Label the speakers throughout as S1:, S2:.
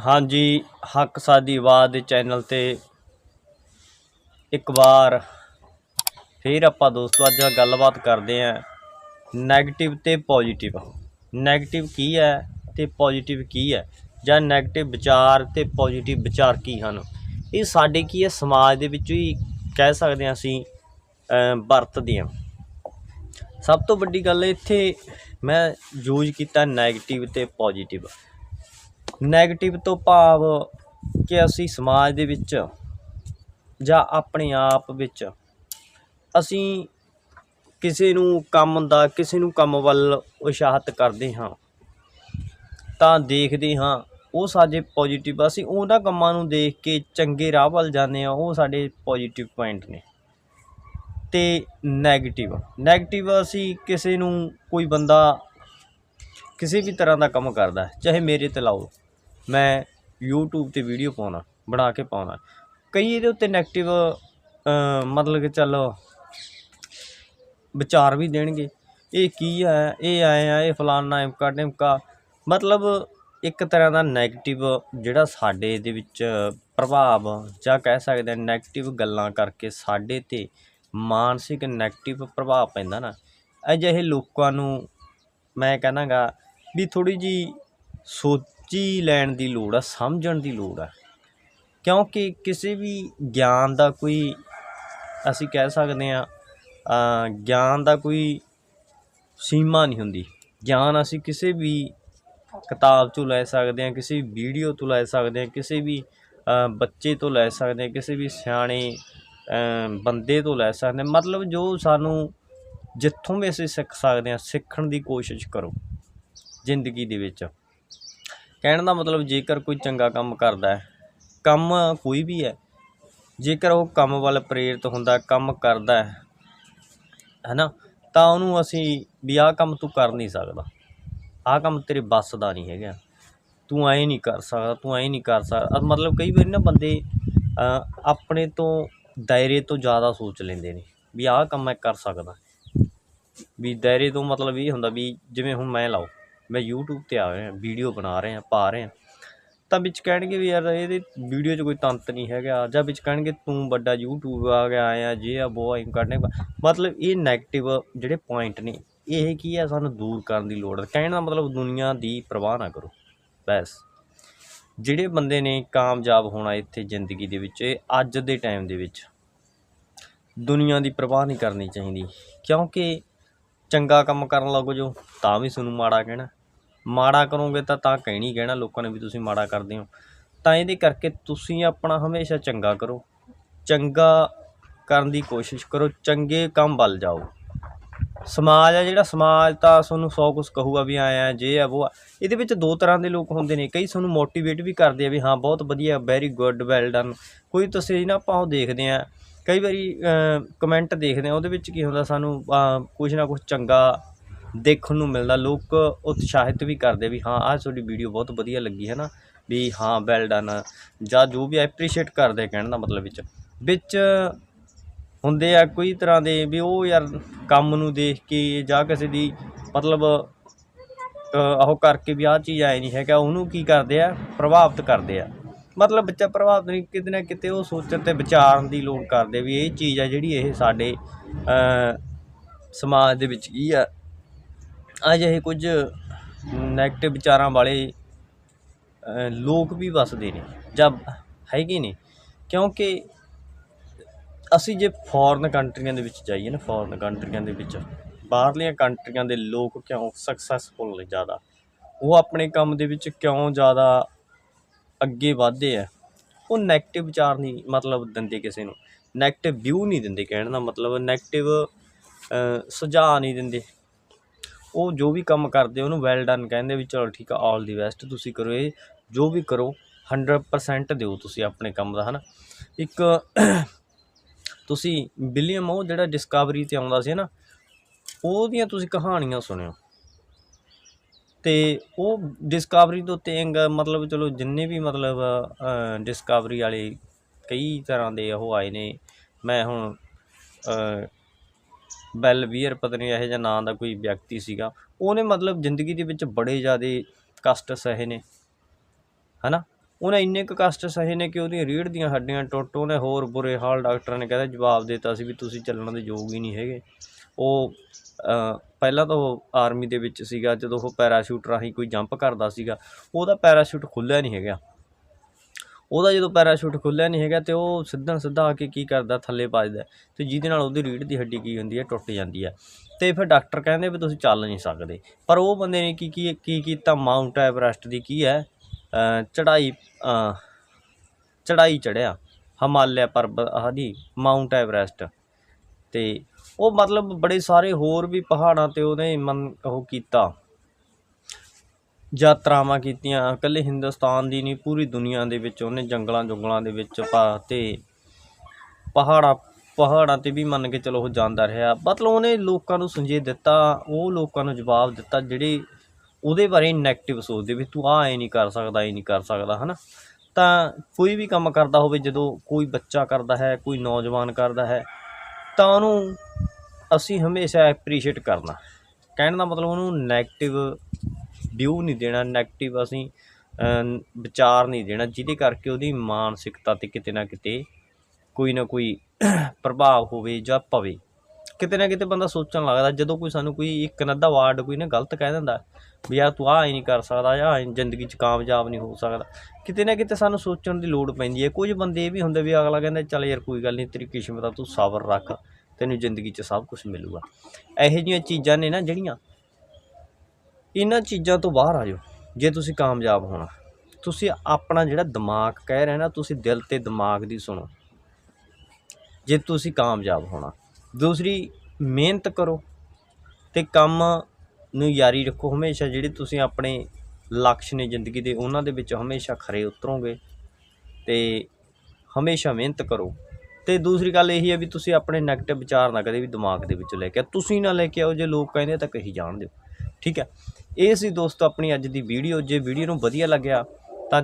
S1: ਹਾਂਜੀ, ਹੱਕ ਸਾਦੀ ਆਵਾਜ਼ ਦੇ ਚੈਨਲ ਤੇ ਇੱਕ ਵਾਰ ਫਿਰ ਆਪਾਂ ਦੋਸਤੋ ਅੱਜ ਗੱਲਬਾਤ ਕਰਦੇ ਆਂ 네ਗੇਟਿਵ ਤੇ ਪੋਜ਼ਿਟਿਵ 네ਗੇਟਿਵ ਕੀ ਹੈ ਤੇ ਪੋਜ਼ਿਟਿਵ ਕੀ ਹੈ? ਜਾਂ 네ਗੇਟਿਵ ਵਿਚਾਰ ਤੇ ਪੋਜ਼ਿਟਿਵ ਵਿਚਾਰ ਕੀ ਹਨ? ਇਹ ਸਾਡੇ ਕੀ ਹੈ? ਸਮਾਜ ਦੇ ਵਿੱਚ ਹੀ ਕਹਿ ਸਕਦੇ ਹਾਂ ਅਸੀਂ ਵਰਤਦੇ ਹਾਂ। ਸਭ ਤੋਂ ਵੱਡੀ ਗੱਲ ਇੱਥੇ ਮੈਂ ਯੂਜ਼ ਕੀਤਾ 네ਗੇਟਿਵ ਤੇ ਪੋਜ਼ਿਟਿਵ ਨੈਗੇਟਿਵ ਤੋਂ ਭਾਵ ਕਿ ਅਸੀਂ ਸਮਾਜ ਦੇ ਵਿੱਚ ਜਾਂ ਆਪਣੇ ਆਪ ਵਿੱਚ ਅਸੀਂ ਕਿਸੇ ਨੂੰ ਕੰਮ ਦਾ, ਕਿਸੇ ਨੂੰ ਕੰਮ ਵੱਲ ਉਤਸ਼ਾਹਿਤ ਕਰਦੇ ਹਾਂ, ਤਾਂ ਦੇਖਦੇ ਹਾਂ, ਉਹ ਸਾਡੇ ਪੋਜੀਟਿਵ ਅਸੀਂ ਉਹਨਾਂ ਕੰਮਾਂ ਨੂੰ ਦੇਖ ਕੇ ਚੰਗੇ ਰਾਹ ਵੱਲ ਜਾਂਦੇ ਹਾਂ, ਉਹ ਸਾਡੇ ਪੋਜੀਟਿਵ ਪੁਆਇੰਟ ਨੇ। ਤੇ ਨੈਗੇਟਿਵ ਨੈਗੇਟਿਵ ਅਸੀਂ ਕਿਸੇ ਨੂੰ ਕੋਈ ਬੰਦਾ ਕਿਸੇ ਵੀ ਤਰ੍ਹਾਂ ਦਾ ਕੰਮ ਕਰਦਾ, ਚਾਹੇ ਮੇਰੇ ਤੇ ਲਾਓ, ਮੈਂ YouTube ਤੇ ਵੀਡੀਓ ਪਾਉਣਾ, ਬਣਾ ਕੇ ਪਾਉਣਾ। ਕਈ ਇਹਦੇ ਉੱਤੇ ਨੈਗੇਟਿਵ ਮਤਲਬ ਕਿ ਚੱਲ ਵਿਚਾਰ ਵੀ ਦੇਣਗੇ। ਇਹ ਕੀ ਹੈ, ਇਹ ਆਏ ਆ, ਇਹ ਫਲਾਨਾ, ਇਮਕਾ ਟਿਮਕਾ ਮਤਲਬ ਇੱਕ ਤਰ੍ਹਾਂ ਦਾ ਨੈਗੇਟਿਵ ਜਿਹੜਾ ਸਾਡੇ ਦੇ ਵਿੱਚ ਪ੍ਰਭਾਵ ਜਾਂ ਕਹਿ ਸਕਦੇ ਆ 네ਗੇਟਿਵ ਗੱਲਾਂ ਕਰਕੇ ਸਾਡੇ ਤੇ ਮਾਨਸਿਕ 네ਗੇਟਿਵ ਪ੍ਰਭਾਵ ਪੈਂਦਾ ਨਾ। ਅਜਿਹੇ ਲੋਕਾਂ ਨੂੰ ਮੈਂ ਕਹਣਾਗਾ ਵੀ ਥੋੜੀ ਜੀ ਸੋਚੀ ਲੈਣ ਦੀ ਲੋੜ ਆ, ਸਮਝਣ ਦੀ ਲੋੜ ਆ। ਕਿਉਂਕਿ ਕਿਸੇ ਵੀ ਗਿਆਨ ਦਾ ਕੋਈ, ਅਸੀਂ ਕਹਿ ਸਕਦੇ ਆ ਗਿਆਨ ਦਾ ਕੋਈ ਸੀਮਾ ਨਹੀਂ ਹੁੰਦੀ। ਗਿਆਨ ਅਸੀਂ ਕਿਸੇ ਵੀ ਕਿਤਾਬ ਤੋਂ ਲੈ ਸਕਦੇ ਹਾਂ, ਕਿਸੇ ਵੀਡੀਓ ਤੋਂ ਲੈ ਸਕਦੇ ਹਾਂ, ਕਿਸੇ ਵੀ ਬੱਚੇ ਤੋਂ ਲੈ ਸਕਦੇ ਹਾਂ, ਕਿਸੇ ਵੀ ਸਿਆਣੇ ਬੰਦੇ ਤੋਂ ਲੈ ਸਕਦੇ ਮਤਲਬ ਜੋ ਸਾਨੂੰ ਜਿੱਥੋਂ ਵੀ ਅਸੀਂ ਸਿੱਖ ਸਕਦੇ ਹਾਂ, ਸਿੱਖਣ ਦੀ ਕੋਸ਼ਿਸ਼ ਕਰੋ। ਜ਼ਿੰਦਗੀ ਦੇ ਵਿੱਚ। ਕਹਿਣ ਦਾ ਮਤਲਬ ਜੇਕਰ ਕੋਈ ਚੰਗਾ ਕੰਮ ਕਰਦਾ ਹੈ, ਕੰਮ ਕੋਈ ਵੀ ਹੈ, ਜੇਕਰ ਉਹ ਕੰਮ ਵੱਲ ਪ੍ਰੇਰਿਤ ਹੁੰਦਾ, ਕੰਮ ਕਰਦਾ ਹੈ, ਹੈਨਾ, ਤਾਂ ਉਹਨੂੰ ਅਸੀਂ ਵੀ ਆਹ ਕੰਮ ਤੂੰ ਕਰ ਨਹੀਂ ਸਕਦਾ। ਆਹ ਕੰਮ ਤੇਰੇ ਵੱਸ ਦਾ ਨਹੀਂ ਹੈਗਾ। ਤੂੰ ਐਂ ਨਹੀਂ ਕਰ ਸਕਦਾ, ਤੂੰ ਐਂ ਨਹੀਂ ਕਰ ਸਕਦਾ। ਮਤਲਬ ਕਈ ਵਾਰੀ ਨਾ ਬੰਦੇ ਆਪਣੇ ਤੋਂ ਦਾਇਰੇ ਤੋਂ ਜ਼ਿਆਦਾ ਸੋਚ ਲੈਂਦੇ ਨੇ ਵੀ ਆਹ ਕੰਮ ਮੈਂ ਕਰ ਸਕਦਾ। ਵੀ ਦਾਇਰੇ ਤੋਂ ਮਤਲਬ ਇਹ ਹੁੰਦਾ ਵੀ ਜਿਵੇਂ ਹੁਣ ਮੈਂ ਲਾਓ ਮੈਂ YouTube ਤੇ ਆ ਰਿਹਾ ਵੀਡੀਓ ਬਣਾ ਰਿਹਾ, ਪਾ ਰਿਹਾ। ਤਾਂ ਵਿੱਚ ਕਹਿਣਗੇ ਵੀ ਯਾਰ ਇਹਦੇ ਵੀਡੀਓ 'ਚ ਕੋਈ ਤੰਤ ਨਹੀਂ ਹੈਗਾ। ਜਾਂ ਵਿੱਚ ਕਹਿਣਗੇ ਤੂੰ ਵੱਡਾ YouTube ਆ ਗਿਆ, ਆਇਆ, ਜੇ ਆ, ਬੋ ਆਈ ਕਰਨੇ ਮਤਲਬ ਇਹ 네ਗੇਟਿਵ ਜਿਹੜੇ ਪੁਆਇੰਟ ਨੇ, ਇਹ ਕੀ ਹੈ ਸਾਨੂੰ ਦੂਰ ਕਰਨ ਦੀ ਲੋੜ ਹੈ ਕਹਿਣ ਦਾ ਮਤਲਬ ਦੁਨੀਆ ਦੀ ਪਰਵਾਹ ਨਾ ਕਰੋ। ਬਸ। ਜਿਹੜੇ ਬੰਦੇ ਨੇ ਕਾਮਯਾਬ ਹੋਣਾ ਇੱਥੇ ਜ਼ਿੰਦਗੀ ਦੇ ਵਿੱਚ, ਇਹ ਅੱਜ ਦੇ ਟਾਈਮ ਦੇ ਵਿੱਚ, ਦੁਨੀਆ ਦੀ ਪਰਵਾਹ ਨਹੀਂ ਕਰਨੀ ਚਾਹੀਦੀ। ਕਿਉਂਕਿ ਚੰਗਾ ਕੰਮ ਕਰਨ ਲੱਗੋ ਜੋ, ਤਾਂ ਵੀ ਤੁਹਾਨੂੰ ਮਾੜਾ ਕਹਿਣਾ। ਮਾੜਾ ਕਰੋਗੇ ਤਾਂ ਤਾਂ ਕਹਿਣੀ ਕਹਿਣਾ ਲੋਕਾਂ ਨੇ ਵੀ ਤੁਸੀਂ ਮਾੜਾ ਕਰਦੇ ਹੋ। ਤਾਂ ਇਹਦੇ ਕਰਕੇ ਤੁਸੀਂ ਆਪਣਾ ਹਮੇਸ਼ਾ ਚੰਗਾ ਕਰੋ। ਚੰਗਾ ਕਰਨ ਦੀ ਕੋਸ਼ਿਸ਼ ਕਰੋ। ਚੰਗੇ ਕੰਮ ਵੱਲ ਜਾਓ। ਸਮਾਜ ਆ ਜਿਹੜਾ ਸਮਾਜ ਤਾਂ ਤੁਹਾਨੂੰ ਸੌ ਕੁਛ ਕਹੂਗਾ ਵੀ ਆਇਆ ਆ ਜੇ ਆ ਉਹ ਆ। ਇਹਦੇ ਵਿੱਚ ਦੋ ਤਰ੍ਹਾਂ ਦੇ ਲੋਕ ਹੁੰਦੇ ਨੇ। ਕਈ ਤੁਹਾਨੂੰ ਮੋਟੀਵੇਟ ਵੀ ਕਰਦੇ ਆ ਵੀ ਹਾਂ ਬਹੁਤ ਵਧੀਆ ਵੈਰੀ ਗੁੱਡ ਵੈਲ ਡਨ ਕੋਈ ਤੁਸੀਂ ਨਾ ਆਪਾਂ ਉਹ ਦੇਖਦੇ ਆ। ਕਈ ਵਾਰੀ ਕਮੈਂਟ ਦੇਖਦੇ ਆ। ਉਹਦੇ ਵਿੱਚ ਕੀ ਹੁੰਦਾ ਸਾਨੂੰ ਅਹ, ਕੁਛ ਨਾ ਕੁਛ ਚੰਗਾ ਦੇਖਣ ਨੂੰ ਮਿਲਦਾ, ਲੋਕ ਉਤਸ਼ਾਹਿਤ ਵੀ ਕਰਦੇ ਵੀ ਹਾਂ, ਆਹ ਤੁਹਾਡੀ ਵੀਡੀਓ ਬਹੁਤ ਵਧੀਆ ਲੱਗੀ ਹੈ ਨਾ, ਵੀ ਹਾਂ ਵੈਲ ਡਨ ਜਾਂ ਜੋ ਵੀ ਐਪਰੀਸ਼ੀਏਟ ਕਰਦੇ ਕਹਿਣ ਦਾ ਮਤਲਬ ਵਿੱਚ। ਵਿੱਚ ਹੁੰਦੇ ਆ ਕੋਈ ਤਰ੍ਹਾਂ ਦੇ ਵੀ ਉਹ ਯਾਰ ਕੰਮ ਨੂੰ ਦੇਖ ਕੇ ਜਾਂ ਕਿਸੇ ਦੀ ਮਤਲਬ ਉਹ ਕਰਕੇ ਵੀ ਆਹ ਚੀਜ਼ ਆਏ ਨਹੀਂ ਹੈਗਾ, ਉਹਨੂੰ ਕੀ ਕਰਦੇ ਆ? ਪ੍ਰਭਾਵਿਤ ਕਰਦੇ ਆ। ਮਤਲਬ ਬੱਚਾ ਪ੍ਰਭਾਵਿਤ ਨਹੀਂ, ਕਿਤੇ ਨਾ ਕਿਤੇ ਉਹ ਸੋਚਣ ਤੇ ਵਿਚਾਰਨ ਦੀ ਲੋੜ ਕਰਦੇ ਵੀ ਇਹ ਚੀਜ਼ ਆ ਜਿਹੜੀ ਇਹ ਸਾਡੇ ਸਮਾਜ ਦੇ ਵਿੱਚ ਕੀ ਆ ਅਜਿਹੇ ਕੁਝ ਨੈਗਟਿਵ ਵਿਚਾਰਾਂ ਵਾਲੇ ਲੋਕ ਵੀ ਵੱਸਦੇ ਨੇ ਜਾਂ ਹੈਗੇ ਨੇ। ਕਿਉਂਕਿ ਅਸੀਂ ਜੇ ਫੋਰਨ ਕੰਟਰੀਆਂ ਦੇ ਵਿੱਚ ਜਾਈਏ ਨਾ ਫੋਰਨ ਕੰਟਰੀਆਂ ਦੇ ਵਿੱਚ, ਬਾਹਰਲੀਆਂ ਕੰਟਰੀਆਂ ਦੇ ਲੋਕ ਕਿਉਂ ਸਕਸੈਸਫੁਲ ਨੇ ਜ਼ਿਆਦਾ? ਉਹ ਆਪਣੇ ਕੰਮ ਦੇ ਵਿੱਚ ਕਿਉਂ ਜ਼ਿਆਦਾ ਅੱਗੇ ਵਧਦੇ ਆ? ਉਹ 네ਗੇਟਿਵ ਵਿਚਾਰ ਨਹੀਂ ਮਤਲਬ ਦਿੰਦੇ ਕਿਸੇ ਨੂੰ। ਨੈਗੇਟਿਵ ਵਿਊ ਨਹੀਂ ਦਿੰਦੇ ਕਹਿਣ ਦਾ ਮਤਲਬ 네ਗੇਟਿਵ ਸੁਝਾਅ ਨਹੀਂ ਦਿੰਦੇ। ਉਹ ਜੋ ਵੀ ਕੰਮ ਕਰਦੇ, ਉਹਨੂੰ ਵੈਲ ਡਨ ਕਹਿੰਦੇ ਵੀ ਚਲੋ ਠੀਕ ਆ ਆਲ ਦੀ ਬੈਸਟ ਤੁਸੀਂ ਕਰੋ ਇਹ, ਜੋ ਵੀ ਕਰੋ 100% ਦਿਓ ਤੁਸੀਂ ਆਪਣੇ ਕੰਮ ਦਾ, ਹਨਾ। ਇੱਕ ਤੁਸੀਂ ਵਿਲੀਅਮ ਉਹ ਜਿਹੜਾ ਡਿਸਕਵਰੀ ਤੇ ਆਉਂਦਾ ਸੀ ਨਾ, ਉਹਦੀਆਂ ਤੁਸੀਂ ਕਹਾਣੀਆਂ ਸੁਣਿਓ। ਤੇ ਉਹ ਡਿਸਕਵਰੀ ਤੋਂ ਤੇਂਗ ਮਤਲਬ ਚਲੋ ਜਿੰਨੇ ਵੀ ਮਤਲਬ ਡਿਸਕਵਰੀ ਵਾਲੇ ਕਈ ਤਰ੍ਹਾਂ ਦੇ ਉਹ ਆਏ ਨੇ। ਮੈਂ ਹੁਣ ਬੈਲ ਵੀਅਰ ਪਤਾ ਨਹੀਂ ਇਹੋ ਜਿਹਾ ਨਾਂ ਦਾ ਕੋਈ ਵਿਅਕਤੀ ਸੀਗਾ। ਉਹਨੇ ਮਤਲਬ ਜ਼ਿੰਦਗੀ ਦੇ ਵਿੱਚ ਬੜੇ ਜ਼ਿਆਦਾ ਕਸ਼ਟ ਸਹੇ ਨੇ। ਹਨਾ? ਉਹਨੇ ਇੰਨੇ ਕੁ ਕਸ਼ਟ ਸਹੇ ਨੇ ਕਿ ਉਹਦੀਆਂ ਰੀੜ੍ਹ ਦੀਆਂ ਹੱਡੀਆਂ ਟੁੱਟ, ਉਹਨੇ ਹੋਰ ਬੁਰੇ ਹਾਲ ਡਾਕਟਰਾਂ ਨੇ ਕਹਿੰਦਾ ਜਵਾਬ ਦਿੱਤਾ ਸੀ ਵੀ ਤੁਸੀਂ ਚੱਲਣ ਦੇ ਯੋਗ ਹੀ ਨਹੀਂ ਹੈਗੇ। ਉਹ ਪਹਿਲਾਂ ਤਾਂ ਉਹ ਆਰਮੀ ਦੇ ਵਿੱਚ ਸੀਗਾ, ਜਦੋਂ ਉਹ ਪੈਰਾਸ਼ੂਟ ਰਾਹੀਂ ਕੋਈ ਜੰਪ ਕਰਦਾ ਸੀਗਾ, ਉਹਦਾ ਪੈਰਾਸ਼ੂਟ ਖੁੱਲਿਆ ਨਹੀਂ ਹੈਗਾ। ਉਹਦਾ ਜਦੋਂ ਪੈਰਾਸ਼ੂਟ ਖੁੱਲ੍ਹਿਆ ਨਹੀਂ ਹੈਗਾ ਤੇ ਉਹ ਸਿੱਧਾ ਸਿੱਧਾ ਆ ਕੇ ਕੀ ਕਰਦਾ, ਥੱਲੇ ਵੱਜਦਾ ਅਤੇ ਜਿਹਦੇ ਨਾਲ ਉਹਦੀ ਰੀੜ੍ਹ ਦੀ ਹੱਡੀ ਕੀ ਹੁੰਦੀ ਹੈ, ਟੁੱਟ ਜਾਂਦੀ ਹੈ। ਅਤੇ ਫਿਰ ਡਾਕਟਰ ਕਹਿੰਦੇ ਵੀ ਤੁਸੀਂ ਚੱਲ ਨਹੀਂ ਸਕਦੇ। ਪਰ ਉਹ ਬੰਦੇ ਨੇ ਕੀ ਕੀ ਕੀ ਕੀਤਾ? ਮਾਊਂਟ ਐਵਰੈਸਟ ਦੀ ਕੀ ਹੈ? ਚੜ੍ਹਾਈ ਚੜ੍ਹਾਈ ਚੜ੍ਹਿਆ। ਹਿਮਾਲਿਆ ਪਰਬਤ ਆਹਦੀ ਮਾਊਂਟ ਐਵਰੈਸਟ। ਅਤੇ ਉਹ ਮਤਲਬ ਬੜੇ ਸਾਰੇ ਹੋਰ ਵੀ ਪਹਾੜਾਂ ਤੇ ਉਹਨੇ ਮਨ ਉਹ ਕੀਤਾ। ਯਾਤਰਾਵਾਂ ਕੀਤੀਆਂ। ਇਕੱਲੇ ਹਿੰਦੁਸਤਾਨ ਦੀ ਨਹੀਂ, ਪੂਰੀ ਦੁਨੀਆ ਦੇ ਵਿੱਚ ਉਹਨੇ ਜੰਗਲਾਂ ਜੁੰਗਲਾਂ ਦੇ ਵਿੱਚ ਪਾ ਅਤੇ ਪਹਾੜਾਂ ਪਹਾੜਾਂ ਤੇ ਵੀ ਮੰਨ ਕੇ ਚਲੋ ਉਹ ਜਾਂਦਾ ਰਿਹਾ। ਮਤਲਬ ਉਹਨੇ ਲੋਕਾਂ ਨੂੰ ਸੰਜੇ ਦਿੱਤਾ, ਉਹ ਲੋਕਾਂ ਨੂੰ ਜਵਾਬ ਦਿੱਤਾ ਜਿਹੜੇ ਉਹਦੇ ਬਾਰੇ ਨੈਗੇਟਿਵ ਸੋਚਦੇ ਵੀ ਤੂੰ ਆਹ ਐ ਨਹੀਂ ਕਰ ਸਕਦਾ, ਇਹ ਨਹੀਂ ਕਰ ਸਕਦਾ ਹੈ ਨਾ ਤਾਂ ਕੋਈ ਵੀ ਕੰਮ ਕਰਦਾ ਹੋਵੇ, ਜਦੋਂ ਕੋਈ ਬੱਚਾ ਕਰਦਾ ਹੈ, ਕੋਈ ਨੌਜਵਾਨ ਕਰਦਾ ਹੈ, ਤਾਂ ਉਹਨੂੰ ਅਸੀਂ ਹਮੇਸ਼ਾ ਐਪਰੀਸ਼ੀਏਟ ਕਰਨਾ। ਕਹਿਣ ਦਾ ਮਤਲਬ ਉਹਨੂੰ ਨੈਗੇਟਿਵ ਵਿਊ ਨਹੀਂ ਦੇਣਾ ਨੈਗੇਟਿਵ ਅਸੀਂ ਵਿਚਾਰ ਨਹੀਂ ਦੇਣਾ, ਜਿਹਦੇ ਕਰਕੇ ਉਹਦੀ ਮਾਨਸਿਕਤਾ ਤੇ ਕਿਤੇ ਨਾ ਕਿਤੇ ਕੋਈ ਨਾ ਕੋਈ ਪ੍ਰਭਾਵ ਹੋਵੇ ਜਾਂ ਪਵੇ। ਕਿਤੇ ਨਾ ਕਿਤੇ ਬੰਦਾ ਸੋਚਣ ਲੱਗਦਾ, ਜਦੋਂ ਕੋਈ ਸਾਨੂੰ ਕੋਈ ਇੱਕ ਨੱਦਾ ਵਾਰਡ ਕੋਈ ਨਾ ਗਲਤ ਕਹਿ ਦਿੰਦਾ, ਵੀ ਯਾਰ ਤੂੰ ਆਹ ਹੀ ਨਹੀਂ ਕਰ ਸਕਦਾ ਜਾਂ ਆਹ ਜ਼ਿੰਦਗੀ 'ਚ ਕਾਮਯਾਬ ਨਹੀਂ ਹੋ ਸਕਦਾ, ਕਿਤੇ ਨਾ ਕਿਤੇ ਸਾਨੂੰ ਸੋਚਣ ਦੀ ਲੋੜ ਪੈਂਦੀ ਹੈ। ਕੁਝ ਬੰਦੇ ਇਹ ਵੀ ਹੁੰਦੇ ਵੀ ਅਗਲਾ ਕਹਿੰਦਾ, ਚੱਲ ਯਾਰ ਕੋਈ ਗੱਲ ਨਹੀਂ, ਤੇਰੀ ਕਿਸਮਤ ਆ, ਤੂੰ ਸਬਰ ਰੱਖ, ਤੈਨੂੰ ਜ਼ਿੰਦਗੀ 'ਚ ਸਭ ਕੁਝ ਮਿਲੂਗਾ। ਇਹੋ ਜਿਹੀਆਂ ਚੀਜ਼ਾਂ ਨੇ ਨਾ ਜਿਹੜੀਆਂ ਇਹਨਾਂ ਚੀਜ਼ਾਂ ਤੋਂ ਬਾਹਰ ਆ ਜਾਓ, ਜੇ ਤੁਸੀਂ ਕਾਮਯਾਬ ਹੋਣਾ। ਤੁਸੀਂ ਆਪਣਾ ਜਿਹੜਾ ਦਿਮਾਗ ਕਹਿ ਰਿਹਾ ਨਾ, ਤੁਸੀਂ ਦਿਲ ਤੇ ਦਿਮਾਗ ਦੀ ਸੁਣੋ। ਜੇ ਤੁਸੀਂ ਕਾਮਯਾਬ ਹੋਣਾ, ਦੂਸਰੀ ਮਿਹਨਤ ਕਰੋ ਤੇ ਕੰਮ ਨੂੰ ਜਾਰੀ ਰੱਖੋ। ਹਮੇਸ਼ਾ ਜਿਹੜੇ ਤੁਸੀਂ ਆਪਣੇ ਲਕਸ਼ ਨੇ ਜ਼ਿੰਦਗੀ ਦੇ, ਉਹਨਾਂ ਦੇ ਵਿੱਚ ਹਮੇਸ਼ਾ ਖਰੇ ਉਤਰੋਗੇ ਤੇ ਹਮੇਸ਼ਾ ਮਿਹਨਤ ਕਰੋ। ਤੇ ਦੂਸਰੀ ਗੱਲ ਇਹੀ ਹੈ ਵੀ ਤੁਸੀਂ ਆਪਣੇ ਨੈਗੇਟਿਵ ਵਿਚਾਰ ਨਾ ਕਦੇ ਵੀ ਦਿਮਾਗ ਦੇ ਵਿੱਚ ਲੈ ਕੇ ਆਓ। ਤੁਸੀਂ ਨਾ ਲੈ ਕੇ ਆਓ, ਜੇ ਲੋਕ ਕਹਿੰਦੇ ਤਾਂ ਕਹੀ ਜਾਣ ਦਿਓ। ਠੀਕ ਹੈ। ਇਹ ਸੀ ਦੋਸਤੋ ਆਪਣੀ ਅੱਜ ਦੀ ਵੀਡੀਓ। ਜੇ ਵੀਡੀਓ ਨੂੰ ਵਧੀਆ ਲੱਗਿਆ ਤਾਂ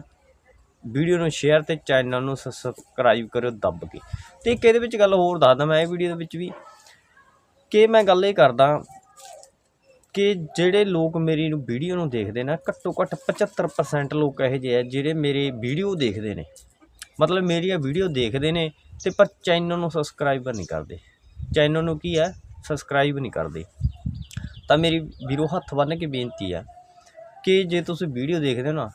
S1: ਵੀਡੀਓ ਨੂੰ ਸ਼ੇਅਰ ਤੇ ਚੈਨਲ ਨੂੰ ਸਬਸਕ੍ਰਾਈਬ ਕਰਿਓ ਦੱਬ ਕੇ। ਤੇ ਇੱਕ ਇਹਦੇ ਵਿੱਚ ਗੱਲ ਹੋਰ ਦੱਸਦਾ ਮੈਂ ਇਹ ਵੀਡੀਓ ਦੇ ਵਿੱਚ ਵੀ ਕਿ ਮੈਂ ਗੱਲ ਇਹ ਕਰਦਾ ਕਿ ਜਿਹੜੇ ਲੋਕ ਮੇਰੀ ਨੂੰ ਵੀਡੀਓ ਨੂੰ ਦੇਖਦੇ ਨਾ, ਘੱਟੋ ਘੱਟ 75% ਲੋਕ ਇਹੋ ਜਿਹੇ ਆ ਜਿਹੜੇ ਮੇਰੇ ਵੀਡੀਓ ਦੇਖਦੇ ਨੇ। ਮਤਲਬ ਮੇਰੀਆਂ ਵੀਡੀਓ ਦੇਖਦੇ ਨੇ ਤੇ ਪਰ ਚੈਨਲ ਨੂੰ ਸਬਸਕ੍ਰਾਈਬ ਨਹੀਂ ਕਰਦੇ। ਚੈਨਲ ਨੂੰ ਕੀ ਹੈ? ਸਬਸਕ੍ਰਾਈਬ ਨਹੀਂ ਕਰਦੇ। ਤਾਂ ਮੇਰੀ ਵੀਰੋ ਹੱਥ ਬੰਨ੍ਹ ਕੇ ਬੇਨਤੀ ਹੈ ਕਿ ਜੇ ਤੁਸੀਂ ਵੀਡੀਓ ਦੇਖਦੇ ਹੋ ਨਾ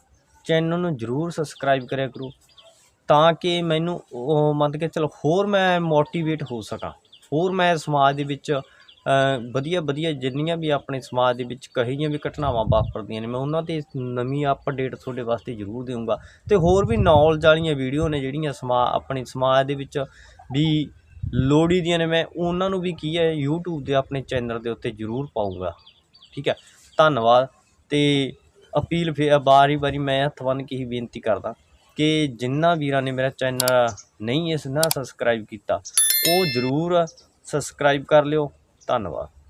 S1: ਚੈਨਲ ਨੂੰ ਜਰੂਰ ਸਬਸਕ੍ਰਾਈਬ ਕਰਿਆ ਕਰੋ ਤਾਂ ਕਿ ਮੈਨੂੰ ਉਹ ਮੰਨ ਕੇ ਚਲੋ ਹੋਰ ਮੈਂ ਮੋਟੀਵੇਟ ਹੋ ਸਕਾਂ, ਹੋਰ ਮੈਂ ਸਮਾਜ ਦੇ ਵਿੱਚ ਵਧੀਆ ਵਧੀਆ ਜਿੰਨੀਆਂ ਵੀ ਆਪਣੇ ਸਮਾਜ ਦੇ ਵਿੱਚ ਕਹੀ ਜਿਹੀਆਂ ਵੀ ਘਟਨਾਵਾਂ ਵਾਪਰਦੀਆਂ ਨੇ, ਮੈਂ ਉਹਨਾਂ ਤੇ ਨਵੀਂ ਅਪਡੇਟ ਤੁਹਾਡੇ ਵਾਸਤੇ ਜ਼ਰੂਰ ਦੇਵਾਂਗਾ ਤੇ ਹੋਰ ਵੀ ਨੌਲੇਜ ਵਾਲੀਆਂ ਵੀਡੀਓ ਨੇ ਜਿਹੜੀਆਂ ਸਮਾ, ਆਪਣੇ ਸਮਾਜ ਦੇ ਵਿੱਚ ਵੀ ਲੋੜੀ ਦੀਆਂ ਨੇ, ਮੈਂ ਉਹਨਾਂ ਨੂੰ ਵੀ ਕੀ ਹੈ ਯੂਟਿਊਬ ਦੇ ਆਪਣੇ ਚੈਨਲ ਦੇ ਉੱਤੇ ਜ਼ਰੂਰ ਪਾਊਂਗਾ। ਠੀਕ ਹੈ? ਧੰਨਵਾਦ। ਅਤੇ ਅਪੀਲ ਫਿਰ ਵਾਰੀ ਵਾਰੀ ਮੈਂ ਹੱਥ ਬੰਨ੍ਹ ਕੇ ਹੀ ਬੇਨਤੀ ਕਰਦਾ ਕਿ ਜਿੰਨਾ ਵੀਰਾਂ ਨੇ ਮੇਰਾ ਚੈਨਲ ਨਹੀਂ ਇਸ ਨਾ ਸਬਸਕ੍ਰਾਈਬ ਕੀਤਾ, ਉਹ ਜ਼ਰੂਰ ਸਬਸਕ੍ਰਾਈਬ ਕਰ ਲਿਓ। ਧੰਨਵਾਦ।